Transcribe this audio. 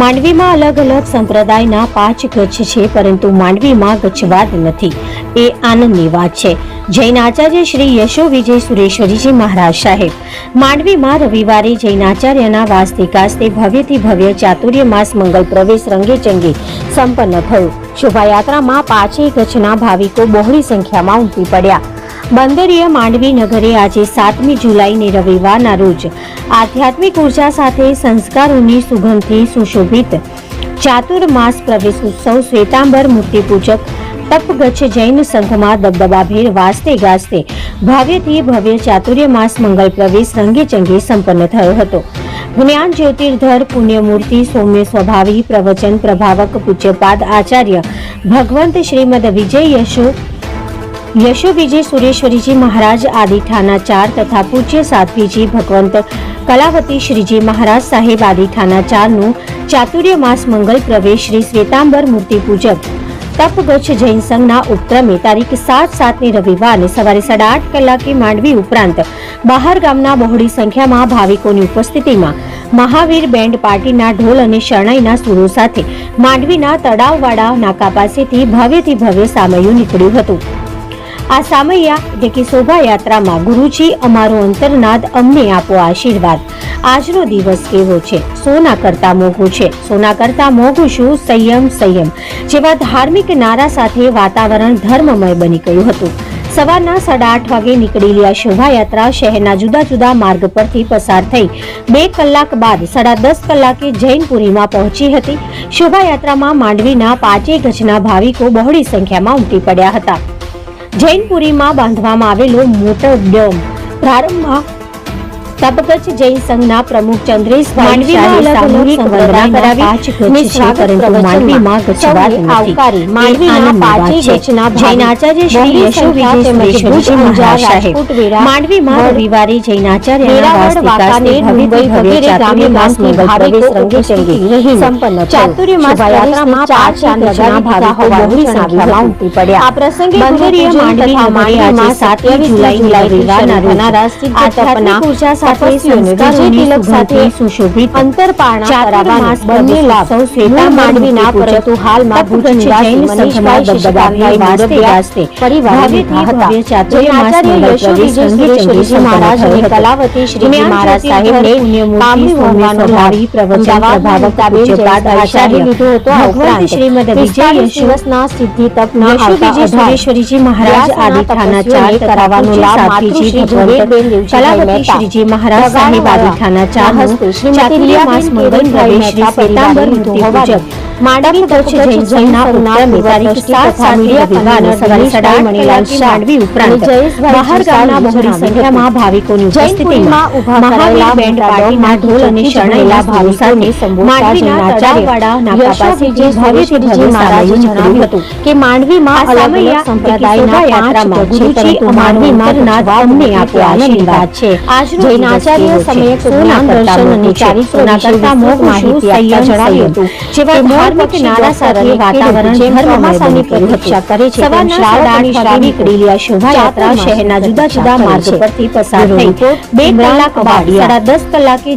માંડવીમાં અલગ અલગ સંપ્રદાયના પાંચ ગચ્છ છે, પરંતુ માંડવીમાં ગચ્છવાદ નથી. એ આનંદની વાત છે. જૈન આચાર્ય શ્રી યશો વિજય સુરેશ્વરીજી મહારાજ સાહેબ. માંડવીમાં રવિવારે જૈન આચાર્યના વાસ્તિકાસ્તે ભવ્યથી ભવ્ય ચાતુર્ય માસ મંગલ પ્રવેશ રંગે ચંગે સંપન્ન થયું. શોભાયાત્રામાં પાંચેય ગચ્છના ભાવિકો બહોળી સંખ્યામાં ઉમટી પડ્યા. બંદરીય માંડવી નગરે આજે સાતમી જુલાઈને રવિવારના રોજ આધ્યાત્મિક ઊર્જા સાથે સંસ્કારોની સુગંધથી સુશોભિત ચાતુર્માસ પ્રવેશ ઉત્સવ શ્વેતાંબર મૂર્તિપૂજક તપગચ્છ જૈન સંઘમાં દબદબાભેર વાસ્તે ગાજતે ભવ્યથી ભવ્ય ચાતુર્ય માસ મંગલ પ્રવેશ રંગે ચંગે સંપન્ન થયો હતો. જ્ઞાન જ્યોતિર્ધર પુણ્યમૂર્તિ સૌમ્ય સ્વભાવી પ્રવચન પ્રભાવક પૂજ્યપાદ આચાર્ય ભગવંત શ્રીમદ વિજય યશો યશો વિજય સુરેશ્વરીજી મહારાજ આદિઠાના ચાર તથા પૂજ્ય સાધ્વીજી ભગવંત, કલાવતી શ્રીજી મહારાજ સાહેબ આદિઠાના ચારનું ચાતુર્ય માસ મંગલ પ્રવેશ શ્રી શ્વેતાંબર મૂર્તિ પૂજક. તપગચ્છ જૈન સંઘના ઉપક્રમે તારીખ સાત સાતની રવિવારને સવારે સાડા આઠ કલાકે માંડવી ઉપરાંત બહાર ગામના બહોળી સંખ્યામાં ભાવિકોની ઉપસ્થિતિમાં મહાવીર બેન્ડ પાર્ટીના ઢોલ અને શરણાઈના સુરો સાથે માંડવીના તળાવવાળા નાકા પાસેથી ભવ્યથી ભવ્ય સામયું નીકળ્યું હતું. આ સામૈયા એટલે કે શોભાયાત્રામાં ગુરુજી અમારો અંતરનાદ અમને આપો આશીર્વાદ. આજનો દિવસ કેવો છે? સોના કરતા મોઘું છે. સોના કરતા મોઘું શું? સંયમ સંયમ. જેવા ધાર્મિક નારા સાથે વાતાવરણ ધર્મમય બની ગયું હતું. સવારના સાડા આઠ વાગે નીકળેલી આ શોભાયાત્રા શહેરના જુદા જુદા માર્ગ પરથી પસાર થઈ બે કલાક બાદ સાડા દસ કલાકે જૈનપુરીમાં પહોંચી હતી. શોભાયાત્રામાં માંડવીના પાંચેય ગજના ભાવિકો બહોળી સંખ્યામાં ઉમટી પડ્યા હતા. જૈનપુરીમાં બાંધવામાં આવેલો મોટો ડેમ પ્રારંભમાં તપગચ્છ જૈન સંઘના પ્રમુખ ચંદ્રેશ શાહે સામૂહિક વંદના કરાવી. નિસ્વાગત પરંતુ માંડવીમાં ગચ્છવાદ નથી. માંડવીના પાંચેય ગચ્છના જૈન આચાર્ય શ્રી યશો વિજય માંડવીમાં રવિવારે જૈન આચાર્યના વાસ્તિકાસ્તે ભવ્યથી ભવ્ય ચાતુર્ય માસ મંગલ રંગે ચંગે સંપન્ન ચાતુર્ય માસ યાત્રામાં પાંચ ગચ્છના ભાવિકો બહોળી સંખ્યામાં ઉમટી પડ્યા આ પ્રસંગે બંદરીય માંડવી નગરી આજે સાતમી જુલાઈ રવિવારના રોજ આધ્યાત્મિક ઊર્જા સાથે સંસ્કારોની સાથે સુશોભિત અંતરપારણા કરાવવાનો બંને લાભ શ્વેતા માંડવીના પરંતુ હાલમાં ભુજ જૈન સંઘના દબદબાભાઈ વાસ્તે વાસ્તે પરિવારથી હતા માસ મંગલ પ્રવેશ મહારાજ અને કલાવતી શ્રીજી મહારાજ સાહેબને પામી હોવાનો ભાવી પ્રવચન પ્રભાવક પૂજ્યપાદ આચાર્ય ઉપરાંત શ્રીમદ વિજય દિવસના સિદ્ધિ તપના આવતા સુરેશ્વરીજી મહારાજ આદિ થાના ચાર કરાવવાનો લાભ સાધ્વીજી ભગવંત કલાવતી શ્રીજી મહારાજ સાહેબ આદિ થાના ચાર રિયા માસ મંગલ પ્રવેશ શ્રી શ્વેતાંબર મૃત્યુ પૂજક માંડવી કચ્છ જૈન સંઘના ઉપક્રમે તારીખ સાત સાતમી રવિવારે સવારે સાડા આઠ કલાકે ઉપરાંત બહાર ગામના બહોળી સંખ્યામાં ભાવિકોની ઉપસ્થિતિમાં મહાવીર બેન્ડ પાર્ટીના ઢોલ અને શરણાઈલા ભાવ માંડવીના તળાવવાળા નાકા પાસે જે ભવ્યથી ભવ્ય સામયું જણાવ્યું હતું કે માંડવીમાં અલગ અલગ સંપ્રદાયના યાત્રામાં ગુરુજી માંડવીમાં નાદ અમને આપો આશીર્વાદ છે આજનો જૈન આચાર્ય સમયે સોના દર્શન અને ચારિત્રોના કરતા મોગ માહિતી આપતા જણાવ્યું હતું જેવા ધાર્મિક નારા સાથે વાતાવરણ ધર્મમાસાની પ્રતીક્ષા કરે છે તેમ શ્રાવણ અને શોભાયાત્રા શહેરના જુદા જુદા માર્ગ પરથી પસાર થઈ બે કલાક બાદ સાડા દસ કલાકે